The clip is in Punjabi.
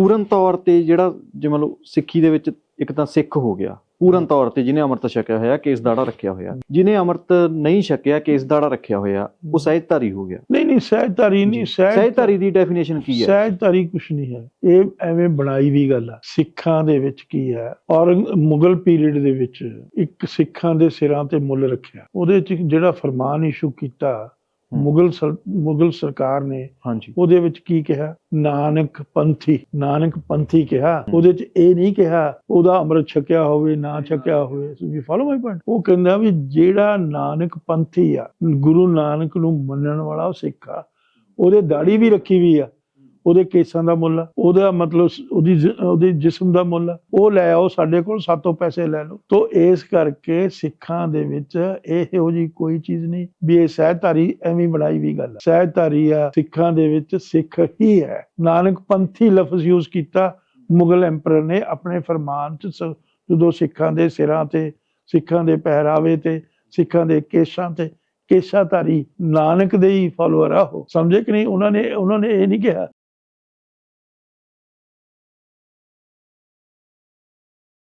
ਪੂਰਨ ਤੌਰ ਤੇ ਜਿਹੜਾ ਜਿਵੇਂ ਲਓ ਸਿੱਖੀ ਦੇ ਵਿੱਚ ਇੱਕ ਤਾਂ ਸਿੱਖ ਹੋ ਗਿਆ ਪੂਰਨ ਤੌਰ ਤੇ ਜਿਹਨੇ ਅੰਮ੍ਰਿਤ ਛਕਿਆ ਹੋਇਆ ਕੇਸ ਦਾੜਾ ਰੱਖਿਆ ਹੋਇਆ। ਜਿਹਨੇ ਅੰਮ੍ਰਿਤ ਨਹੀਂ ਛਕਿਆ ਕੇਸ ਦਾੜਾ ਰੱਖਿਆ ਹੋਇਆ ਉਹ ਸਹਿਜਧਾਰੀ ਹੋ ਗਿਆ। ਨਹੀਂ ਨਹੀਂ ਸਹਿਜਧਾਰੀ ਨਹੀਂ ਸਹਿਜ ਸਹਿਜਧਾਰੀ ਦੀ ਡੈਫੀਨੇਸ਼ਨ ਕੀ ਹੈ? ਸਹਿਜਧਾਰੀ ਕੁਝ ਨਹੀਂ ਹੈ। ਇਹ ਐਵੇਂ ਬਣਾਈ ਵੀ ਗੱਲ ਆ। ਸਿੱਖਾਂ ਦੇ ਵਿੱਚ ਕੀ ਹੈ? ਔਰੰਗ ਮੁਗਲ ਪੀਰੀਅਡ ਦੇ ਵਿੱਚ ਇੱਕ ਸਿੱਖਾਂ ਦੇ ਸਿਰਾਂ ਤੇ ਮੁੱਲ ਰੱਖਿਆ। ਉਹਦੇ ਚ ਇੱਕ ਜਿਹੜਾ ਫਰਮਾਨ ਇਸ਼ੂ ਕੀਤਾ। ਮੁਗਲ ਮੁਗਲ ਸਰਕਾਰ ਨੇ ਹਾਂਜੀ। ਉਹਦੇ ਵਿੱਚ ਕੀ ਕਿਹਾ? ਨਾਨਕ ਪੰਥੀ ਨਾਨਕ ਪੰਥੀ ਕਿਹਾ। ਉਹਦੇ ਚ ਇਹ ਨਹੀਂ ਕਿਹਾ ਉਹਦਾ ਅੰਮ੍ਰਿਤ ਛਕਿਆ ਹੋਵੇ ਨਾ ਛਕਿਆ ਹੋਵੇ। ਯੂ ਫਾਲੋ ਮਾਈ ਪੁਆਇੰਟ ਉਹ ਕਹਿੰਦਾ ਵੀ ਜਿਹੜਾ ਨਾਨਕ ਪੰਥੀ ਆ ਗੁਰੂ ਨਾਨਕ ਨੂੰ ਮੰਨਣ ਵਾਲਾ ਉਹ ਸਿੱਖ ਆ। ਉਹਦੇ ਦਾੜੀ ਵੀ ਰੱਖੀ ਵੀ ਆ। ਉਹਦੇ ਕੇਸਾਂ ਦਾ ਮੁੱਲ, ਉਹਦਾ ਮਤਲਬ ਸ- ਉਹਦੀ ਜਿਸਮ ਦਾ ਮੁੱਲ, ਉਹ ਲੈ ਆਓ, ਸਾਡੇ ਕੋਲ ਸਾਤੋਂ ਪੈਸੇ ਲੈ ਲਓ। ਤੋਂ ਇਸ ਕਰਕੇ ਸਿੱਖਾਂ ਦੇ ਵਿੱਚ ਇਹੋ ਜੀ ਕੋਈ ਚੀਜ਼ ਨਹੀਂ ਵੀ ਇਹ ਸਹਿਧਾਰੀ ਐਵੇਂ ਬਣਾਈ ਵੀ ਗੱਲ ਆ। ਸਹਿਧਾਰੀ ਆ, ਸਿੱਖਾਂ ਦੇ ਵਿੱਚ ਸਿੱਖ ਹੀ ਹੈ। ਨਾਨਕ ਪੰਥੀ ਲਫ਼ਜ਼ ਯੂਜ਼ ਕੀਤਾ, ਮੁਗਲ ਐਮਪਰਰ ਨੇ ਆਪਣੇ ਫਰਮਾਨ ਚ ਜਦੋਂ ਸਿੱਖਾਂ ਦੇ ਸਿਰਾਂ ਤੇ, ਸਿੱਖਾਂ ਦੇ ਪਹਿਰਾਵੇ ਤੇ, ਸਿੱਖਾਂ ਦੇ ਕੇਸਾਂ ਤੇ, ਕੇਸਾਧਾਰੀ ਨਾਨਕ ਦੇ ਹੀ ਫਾਲੋਅਰ ਆ ਉਹ। ਸਮਝੇ ਕਿ ਨਹੀਂ? ਉਹਨਾਂ ਨੇ ਉਹਨਾਂ ਨੇ ਇਹ ਨਹੀਂ ਕਿਹਾ